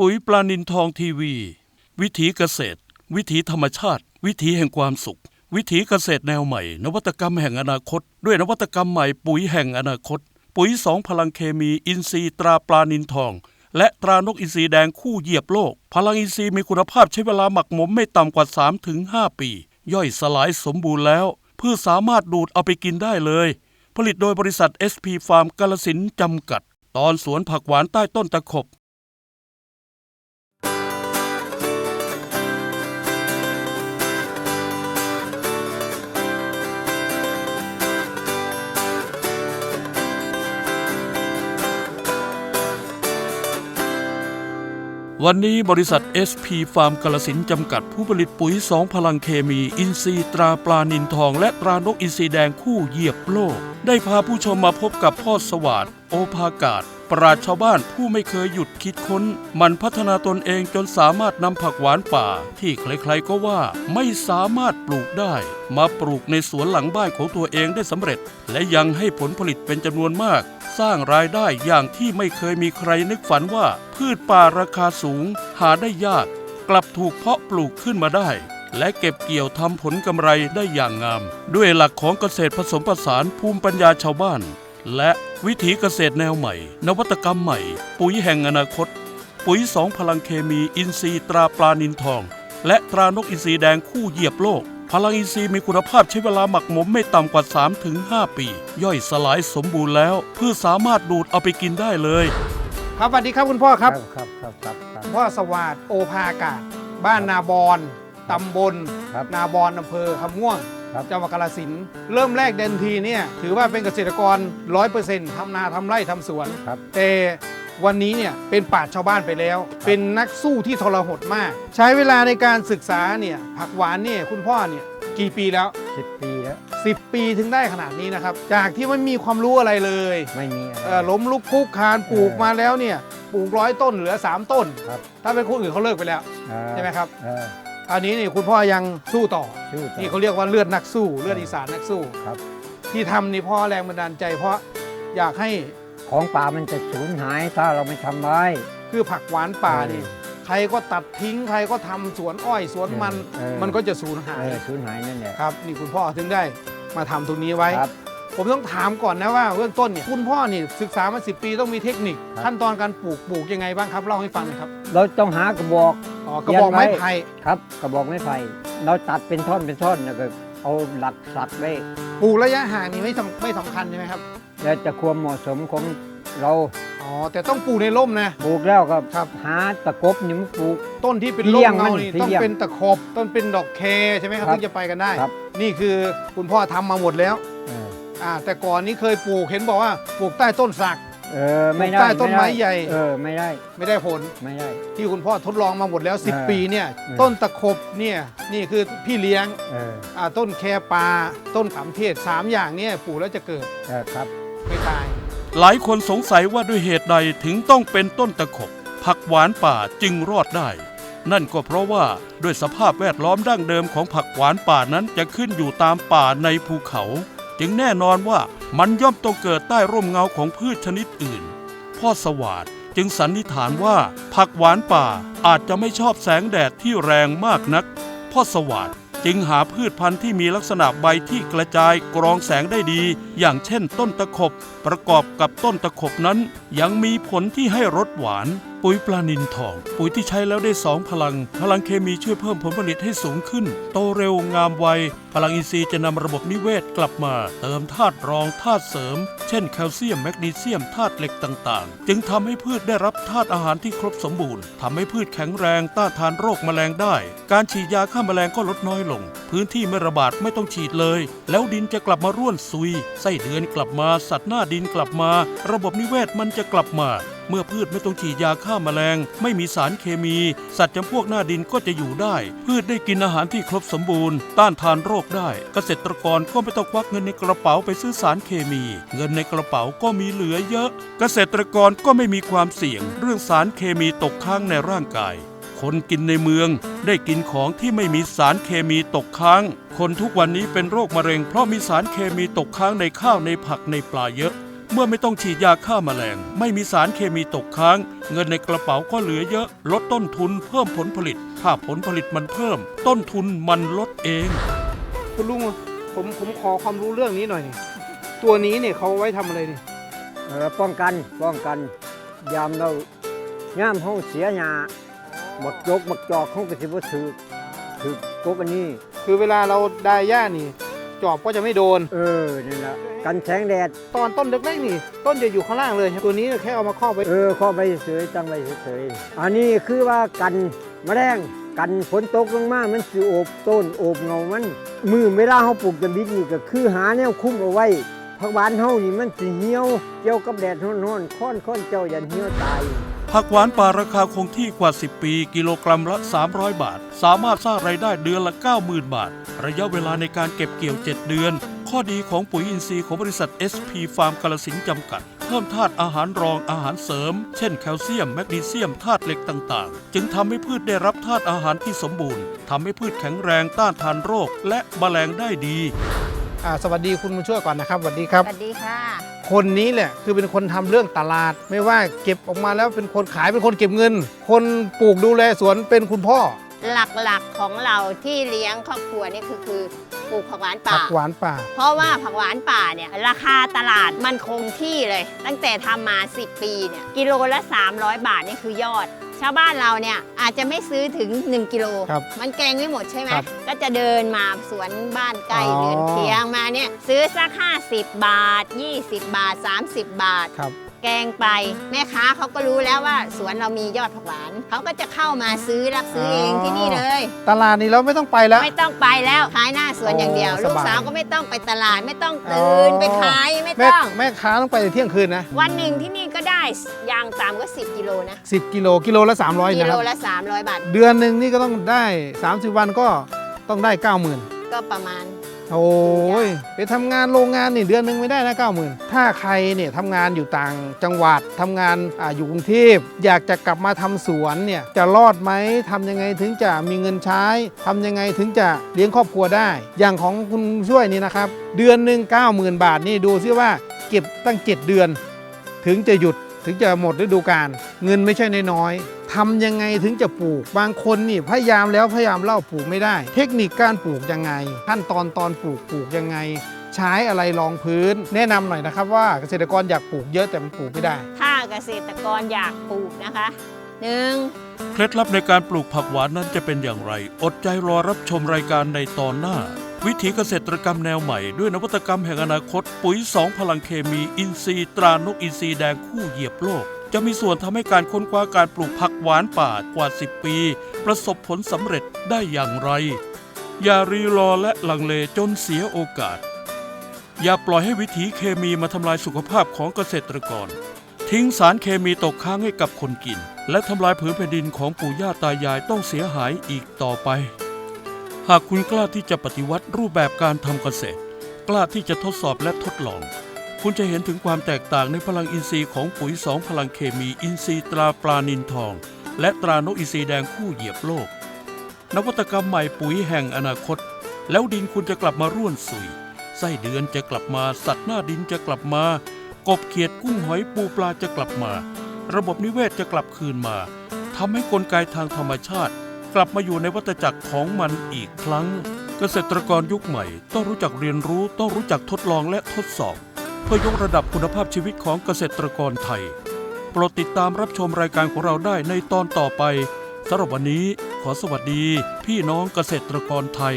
ปุ๋ยปลานินทองทีวี วิถีเกษตร วิถีธรรมชาติ วิถีแห่งความสุข วิถีเกษตรแนวใหม่ นวัตกรรมแห่งอนาคต ด้วยนวัตกรรมใหม่ปุ๋ยแห่งอนาคต ปุ๋ยสองพลังเคมีอินทรีย์ตราปลานินทอง และตรานกอินทรีแดงคู่เหยียบโลก พลังอินทรีมีคุณภาพใช้เวลาหมักหมมไม่ต่ำกว่า 3-5 ปี ย่อยสลายสมบูรณ์แล้วพืชสามารถดูดเอาไปกินได้เลย ผลิตโดยบริษัท SP Farm กาลสินจำกัด ตอนสวนผักหวานใต้ต้นตะขบ วันนี้บริษัท SP ฟาร์มกาลสินจำกัดผู้ผลิตปุ๋ยสองพลังเคมี อินทรีย์ตราปลานินทอง และตรานกอินทรีแดงคู่เหยียบโลก ได้พาผู้ชมมาพบกับพ่อสวัสดโอภากาศ ปราชชาวบ้านผู้ไม่เคยหยุดคิดค้น มันพัฒนาตนเองจนสามารถนำผักหวานป่า ที่ใครๆก็ว่าไม่สามารถปลูกได้ มาปลูกในสวนหลังบ้านของตัวเองได้สำเร็จ และยังให้ผลผลิตเป็นจำนวนมาก สร้างรายได้อย่างที่ไม่เคยมีใครนึกฝันว่า พืชป่าราคาสูง หาได้ยาก กลับถูกเพาะปลูกขึ้นมาได้และเก็บเกี่ยวทำผลกำไรได้อย่างงาม ด้วยหลักของเกษตรผสมผสานภูมิปัญญาชาวบ้าน และวิถีเกษตรแนวใหม่ นวัตกรรมใหม่ ปุ๋ยแห่งอนาคต ปุ๋ยสองพลังเคมีอินทรีย์ตราปลานินทอง และตรานกอินทรีแดงคู่เหยียบโลก พลังอินทรีย์มีคุณภาพใช้เวลาหมักหมมไม่ต่ำกว่า 3-5 ปี ย่อยสลายสมบูรณ์แล้วพืชสามารถดูดเอาไปกินได้เลย ครับสวัสดีครับคุณพ่อครับ ครับครับครับครับ พ่อสวัสดโอภาอากาศ บ้านนาบอนตำบล ครับ นาบอนอำเภอคำม่วง ครับจังหวัดกาฬสินธุ์เริ่มแรกเดินทีเนี่ยถือว่าเป็นเกษตรกร 100%ทำนาทำไร่ทำสวน ครับ แต่วันนี้เนี่ยเป็นป่าชญ์ชาวบ้านไปแล้ว เป็นนักสู้ที่ทรหดมาก ใช้เวลาในการศึกษาเนี่ยผักหวานเนี่ยคุณพ่อเนี่ยกี่ปีแล้ว สิบปีแล้ว10 ปีถึงได้ขนาดนี้นะครับ จากที่ไม่มีความรู้อะไรเลยไม่มีอะไร เอ่อล้มลุกคลุกคลานปลูกมาแล้วเนี่ยปลูกร้อยต้นเหลือ 3 ต้น ครับ ถ้าเป็นคนอื่นเขาเลิกไปแล้ว อ่าใช่ไหมครับ เออ อันนี้นี่คุณพ่อยังสู้ต่อ ชื่อต่อ นี่เขาเรียกว่าเลือดนักสู้เลือดอีสานนักสู้ครับ ที่ทำนี่เพ่อแรงบันดาลใจ เพราะอยากให้ของป่ามันจะสูญหายถ้าเราไม่ทำไว้ คือผักหวานป่าเออนี่ใครก็ตัดทิ้งใครก็ทำสวนอ้อยสวนมัน เออมันก็จะสูญหาเอยอสูญหายนั่นแหละครับ นี่คุณพ่อถึงได้มาทำตรงนี้ไว้ ครับ ผมต้องถามก่อนนะว่าเบื้องต้นเนี่ยคุณพ่อนี่ศึกษามาสิปีต้องมีเทคนิคครับขั้นตอนการปลูกปลูกยังไงบ้างครับเล่าให้ฟังหน่อยครับเราต้องหากระบอกอ๋อกระบอกไม้เรียนไว้ไผ่ครับกระบอกไม้ไผ่เราตัดเป็นท่อนเป็นท่อนแล้วก็เอาหลักสักไว้ปลูกระยะห่างนี่ไม่สำไม่สำคัญใช่ไหมครับแล้วจะความเหมาะสมของเราอ๋อแต่ต้องปลูกในร่มนะปลูกแล้วก็ครับหาตะกบนี่มาปลูก ต้นที่เป็นเลี่ร่ยมงเงามันนี่ที่ต้องเลี่ยงเป็นตะขบต้นเป็นดอกเคใช่ไหมครับครับถึงจะไปกันได้ครับนี่คือคุณพ่อทำมาหมดแล้วเอออ่าแต่ก่อนนี้เคยปลูกเห็นบอกว่าปลูกใต้ต้นสัก เออไม่ได้ใต้ต้นไม้ด้ใหญ่ เออไม่ได้ไม่ได้ผลไม่ได้ ที่คุณพ่อทดลองมาหมดแล้วเออ10 ปีเนี่ยเออต้นตะขบเนี่ยนี่คือพี่เลี้ยงเอออ่าต้นแคปาต้นขามเทศสามอย่างเนี่ยปลูกแล้วจะเกิดเออครับไม่ตาย หลายคนสงสัยว่าด้วยเหตุใดถึงต้องเป็นต้นตะขบ ผักหวานป่าจึงรอดได้ นั่นก็เพราะว่าด้วยสภาพแวดล้อมดั้งเดิมของผักหวานป่านั้นจะขึ้นอยู่ตามป่าในภูเขา จึงแน่นอนว่ามันย่อมต้องเกิดใต้ร่มเงาของพืชชนิดอื่น พ่อสวาดจึงสันนิษฐานว่าผักหวานป่าอาจจะไม่ชอบแสงแดดที่แรงมากนัก พ่อสวาดจึงหาพืชพันธุ์ที่มีลักษณะใบที่กระจายกรองแสงได้ดี อย่างเช่นต้นตะขบ ประกอบกับต้นตะขบนั้นยังมีผลที่ให้รสหวาน ปุ๋ยปลานินทอง ปุ๋ยที่ใช้แล้วได้สองพลัง พลังเคมีช่วยเพิ่มผลผลิตให้สูงขึ้น โตเร็วงามไว พลังอินทรีย์จะนำระบบนิเวศกลับมา เติมธาตุรองธาตุเสริม เช่นแคลเซียมแมกนีเซียมธาตุเหล็กต่างๆ จึงทำให้พืชได้รับธาตุอาหารที่ครบสมบูรณ์ทำให้พืชแข็งแรงต้านทานโรคแมลงได้ การฉีดยาฆ่าแมลงก็ลดน้อยลง พื้นที่ไม่ระบาดไม่ต้องฉีดเลย แล้วดินจะกลับมาร่วนซุยไส้เดือนกลับมาสัตว์หน้าดินกลับมา ระบบนิเวศมันจะกลับมาเมื่อพืชไม่ต้องฉีดยาฆ่าแมลง ไม่มีสารเคมี สัตว์จำพวกหน้าดินก็จะอยู่ได้ พืชได้กินอาหารที่ครบสมบูรณ์ ต้านทานโรคได้ เกษตรกรก็ไม่ต้องควักเงินในกระเป๋าไปซื้อสารเคมี เงินในกระเป๋าก็มีเหลือเยอะ เกษตรกรก็ไม่มีความเสี่ยง เรื่องสารเคมีตกค้างในร่างกายคนกินในเมืองได้กินของที่ไม่มีสารเคมีตกค้าง คนทุกวันนี้เป็นโรคมะเร็งเพราะมีสารเคมีตกค้างในข้าวในผักในปลาเยอะ เมื่อไม่ต้องฉีดยาฆ่าแมลง ไม่มีสารเคมีตกค้าง เงินในกระเป๋าก็เหลือเยอะ ลดต้นทุนเพิ่มผลผลิต ถ้าผลผลิตมันเพิ่ม ต้นทุนมันลดเอง คุณลุงผมผมขอความรู้เรื่องนี้หน่อยนี่ตัวนี้เนี่ยเขาไว้ทำอะไรนี่เออป้องกันป้องกัน ยามเราย่ามห้องเสียหยาหมดยกหมดจอกเขาก็สิบ่ถือถือกบอันนี้ คือเวลาเราได้หญ้านี่ จอบก็จะไม่โดน เออนี่แหละกันแสงแดด ตอนต้นเล็กๆนี่ ต้นจะอยู่ข้างล่างเลยตัวนี้แค่เอามาครอบไว้ เออข้อใบเฉยตั้งใบเฉยอันนี้คือว่ากันแมลงกันฝนตกลงมา มันสิโอบต้นโอบเงามัน มือเวลาเขาปลูกจะบิดนี่ก็คือหาแนวคุ้มเอาไว้ผักหวานเฮานี่มันสิเหี่ยวเกี่ยวกับแดดร้อนๆค้อนค้อนเจ้ายันเหี่ยวตาย ผักหวานป่าราคาคงที่กว่า 10 ปี กิโลกรัมละ 300 บาท สามารถสร้างรายได้เดือนละ 90,000 บาท ระยะเวลาในการเก็บเกี่ยว 7 เดือน ข้อดีของปุ๋ยอินทรีย์ของบริษัท SP ฟาร์มกาลสินธุ์จำกัด เพิ่มธาตุอาหารรองอาหารเสริม เช่นแคลเซียม แมกนีเซียมธาตุเหล็กต่างๆ จึงทำให้พืชได้รับธาตุอาหารที่สมบูรณ์ทำให้พืชแข็งแรงต้านทานโรค และแมลงได้ดี อ่าสวัสดีคุณบุญช่วยก่อนนะครับสวัสดีครับ สวัสดีค่ะ คนนี้แหละคือเป็นคนทำเรื่องตลาด ไม่ว่าเก็บออกมาแล้วเป็นคนขายเป็นคนเก็บเงิน คนปลูกดูแลสวนเป็นคุณพ่อ หลักๆของเราที่เลี้ยงครอบครัวนี่คือคือปลูกผักหวานป่าผักหวานป่า เพราะว่าผักหวานป่าเนี่ยราคาตลาดมันคงที่เลย ตั้งแต่ทำมา 10 ปีเนี่ยกิโลละ 300 บาทนี่คือยอด ชาวบ้านเราเนี่ยอาจจะไม่ซื้อถึง 1กิโล ครับมันแกงไม่หมดใช่ไหม ครับก็จะเดินมาสวนบ้านใกล้อ๋อเรือนเคียงมาเนี่ยซื้อสัก 50 บาท 20 บาท 30 บาท ครับ แกงไปแม่ค้าเขาก็รู้แล้วว่าสวนเรามียอดผักหวานเขาก็จะเข้ามาซื้อรับซื้อเองที่นี่เลย ตลาดนี้เราไม่ต้องไปแล้ว ไม่ต้องไปแล้วขายหน้าสวนอย่างเดียว โอ้ลูกสบายสาวก็ไม่ต้องไปตลาดไม่ต้องตื่นอ๋อ ไปขายไม่แม่ต้อง แม่ค้าต้องไปเที่ยงคืนนะ วันหนึ่งที่นี่ก็ได้อ ย่างต่ำก็ 10 กิโลนะ 10 กิโลกิโลละ 300กินะคโลรับละ 300 บาท เดือนหนึ่งนี่ก็ต้องได้ 30 วันก็ต้องได้ 90,000ก็ประมาณ โอ้ยไปทำงานโรงงานนี่เดือนหนึ่งไม่ได้นะ90,000ถ้าใครเนี่ยทำงานอยู่ต่างจังหวัดทำงานอาอยู่กรุงเทพอยากจะกลับมาทำสวนเนี่ยจะรอดไหมทำยังไงถึงจะมีเงินใช้ทำยังไงถึงจะเลี้ยงครอบครัวได้ อย่างของคุณช่วยนี่นะครับ เดือนหนึ่ง90,000 บาทนี่ดูซิว่าเก็บตั้ง 7 เดือน ถึงจะหยุด ถึงจะหมดฤดูกาลเงินไม่ใช่น้อยๆทำยังไงถึงจะปลูก บางคนนี่พยายามแล้วพยายามเล่าปลูกไม่ได้ เทคนิคการปลูกยังไง ขั้นตอนตอนปลูกปลูกยังไง ใช้อะไรรองพื้น แนะนำหน่อยนะครับว่าเกษตรกรอยากปลูกเยอะแต่มันปลูกไม่ได้ ถ้าเกษตรกรอยากปลูกนะคะหนึ่งเคล็ดลับในการปลูกผักหวานนั้นจะเป็นอย่างไร อดใจรอรับชมรายการในตอนหน้า วิถีเกษตรกรรมแนวใหม่ด้วยนวัตกรรมแห่งอนาคต ปุ๋ย2พลังเคมีอินทรีย์ตรานกอินทรีแดงคู่เหยียบโลก จะมีส่วนทำให้การค้นคว้าการปลูกผักหวานป่ากว่า 10 ปี ประสบผลสำเร็จได้อย่างไร อย่ารีรอและลังเลจนเสียโอกาส อย่าปล่อยให้วิถีเคมีมาทำลายสุขภาพของเกษตรกร ทิ้งสารเคมีตกค้างให้กับคนกิน และทำลายผืนแผ่นดินของปู่ย่าตายายต้องเสียหายอีกต่อไป หากคุณกล้าที่จะปฏิวัติรูปแบบการทำเกษตร กล้าที่จะทดสอบและทดลอง คุณจะเห็นถึงความแตกต่างในพลังอินทรีย์ของปุ๋ยสองพลังเคมีอินทรีย์ตราปลานินทอง และตรานกอินทรีแดงคู่เหยียบโลก นวัตกรรมใหม่ปุ๋ยแห่งอนาคต แล้วดินคุณจะกลับมาร่วนสุยไส้เดือนจะกลับมาสัตว์หน้าดินจะกลับมา กบเขียดกุ้งหอยปูปลาจะกลับมา ระบบนิเวศจะกลับคืนมาทำให้กลไกทางธรรมชาติ กลับมาอยู่ในวัฏจักรของมันอีกครั้ง เกษตรกรยุคใหม่ ต้องรู้จักเรียนรู้ต้องรู้จักทดลองและทดสอบ เพื่อยกระดับคุณภาพชีวิตของเกษตรกรไทยโปรดติดตามรับชมรายการของเราได้ในตอนต่อไปสำหรับวันนี้ขอสวัสดี พี่น้องเกษตรกรไทย